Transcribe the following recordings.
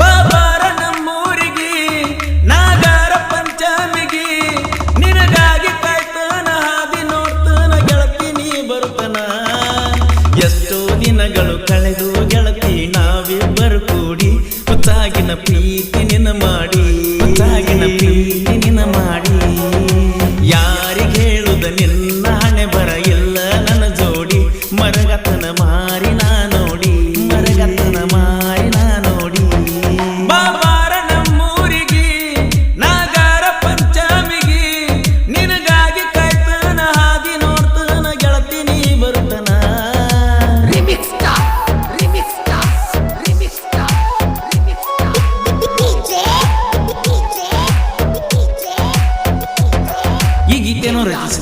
ಬಾಬಾರ ನಮ್ಮೂರಿಗೆ ನಾಗಾರ ಪಂಚಮಿಗೆ, ನಿನಗಾಗಿ ಕಾಯ್ತಾನ ಹಾದಿ ನೋಡ್ತಾನ ಗೆಳತಿ ನೀ ಬರುತ್ತನ ಎಷ್ಟೋ ದಿನಗಳು ಕಳೆದು ಗೆಳತಿ ನಾವಿಬ್ಬರು ಕೂಡಿ ಹುಚ್ಚಾಗಿನ ಪ್ರೀತಿ ನಿನ ಮಾಡಿ. ಹುಚ್ಚಾಗಿನ ಪ್ರೀತಿ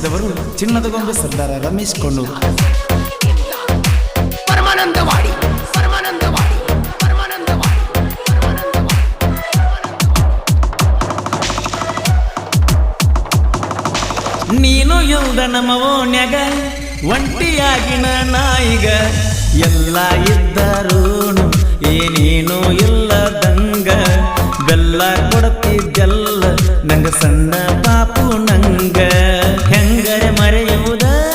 ಗೀತೆಯನ್ನು ರಚಿಸಿದವರು ಚಿನ್ನದ ಗೊಂಬೆ ಸರ್ದಾರ ರಮೇಶ್ ಕೊಂಡು ಪರಮಾನಂದವಾಡಿ ಪರಮಾನಂದವಾಡಿ ಪರಮಾನಂದವಾಡಿ ನೀನು ಇಲ್ದ ನಮ್ಮ ಓಣ್ಯಾಗ ಒಂಟಿಯಾಗಿನ ನಾಯಿಗ ಎಲ್ಲ ಇದ್ದರೂನು Flores.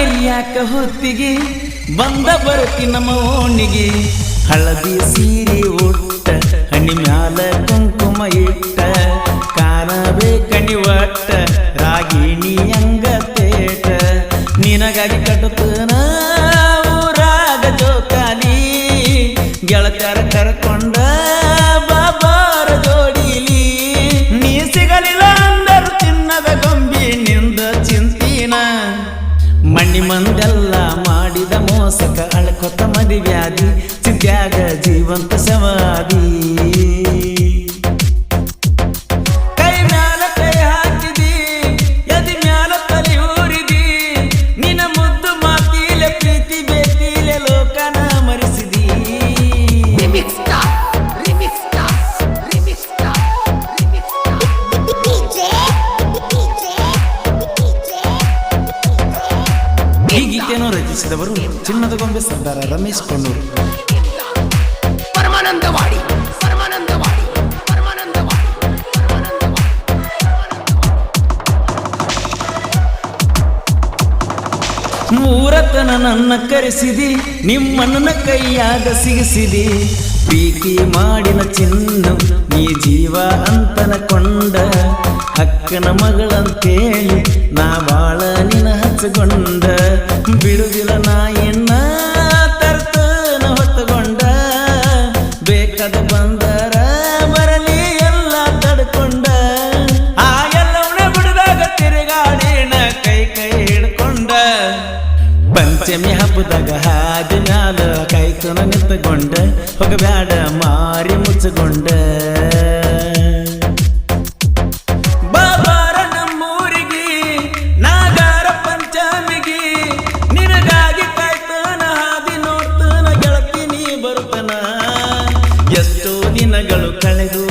ಎರಿಯಾಕ ಹೊತ್ತಿಗೆ ಬಂದ ಬರತಿ ನಮ್ಮ ಓಣಿಗೆ ಹಳದಿ ಸೀರೆ ಉಟ್ಟ ಹಣ್ಣಿ ಮ್ಯಾಲ ಕುಂಕುಮ ಇಟ್ಟ ಕಾಣಬೇ ಕಣಿ ಒಟ್ಟ, ರಾಗಿಣಿ ಹಂಗ ತೇಟ. ನಿನಗಾಗಿ ಕಟ್ಟುತ್ತನ ಊರಾಗ ಜೋಕಾಲಿ, ಗೆಳತ್ಯಾರ ಕರ್ಕೊಂಡ ಅಳ್ಕೊತ ಮದಿವ್ಯಾಧಿ ಚಿದ್ಯಾಗ ಜೀವಂತ ಶವಾದಿ ರಚಿಸಿದವರು ಚಿನ್ನದ ಗೊಂಬೆ ಸರ್ದಾರ ರಮೇಶ್ ಪರಮಾನಂದವಾಡಿ ಪರಮಾನಂದವಾಡಿ ಪರಮಾನಂದವಾಡಿ ಪರಮಾನಂದವಾಡಿ. ಮೂರತನ ನನ್ನ ಕರೆಸಿದಿ ನಿಮ್ಮನ್ನ ಕೈಯಾಗ ಸಿಗಿಸಿದಿ. ಪ್ರೀತಿ ಮಾಡಿನ ಚಿನ್ನ ನೀ ಜೀವ ಅಂತನ ಕೊಂಡ. ಅಕ್ಕನ ಮಗಳಂತೇಳಿ ನಾ ಬಾಳ ನಿನ ಹಚ್ಚಗೊಂಡ ಬಿಡುದಿಲ್ಲ ನಾ ಎನ್ನ ತರ್ತನ ಹೊತ್ತುಕೊಂಡ. ಬೇಕಾದ ಬಂದರ ಬರಲಿ ಎಲ್ಲ ತಡ್ಕೊಂಡ. ಆ ಎಲ್ಲವನ್ನ ಬಿಡದಾಗ ತಿರುಗಾಡಿನ ಕೈ ಕೈ ಹಿಡ್ಕೊಂಡ. ಪಂಚಮಿ ಹಬ್ಬದಾಗ ಹಾದಿ ಮ್ಯಾಲ ಕೈ ನಿಂತುಕೊಂಡ. ಹೋಗಬ್ಯಾಡ ಮಾರಿ ಮುಚ್ಚಗೊಂಡ ದಿನಗಳು ಕಳೆದು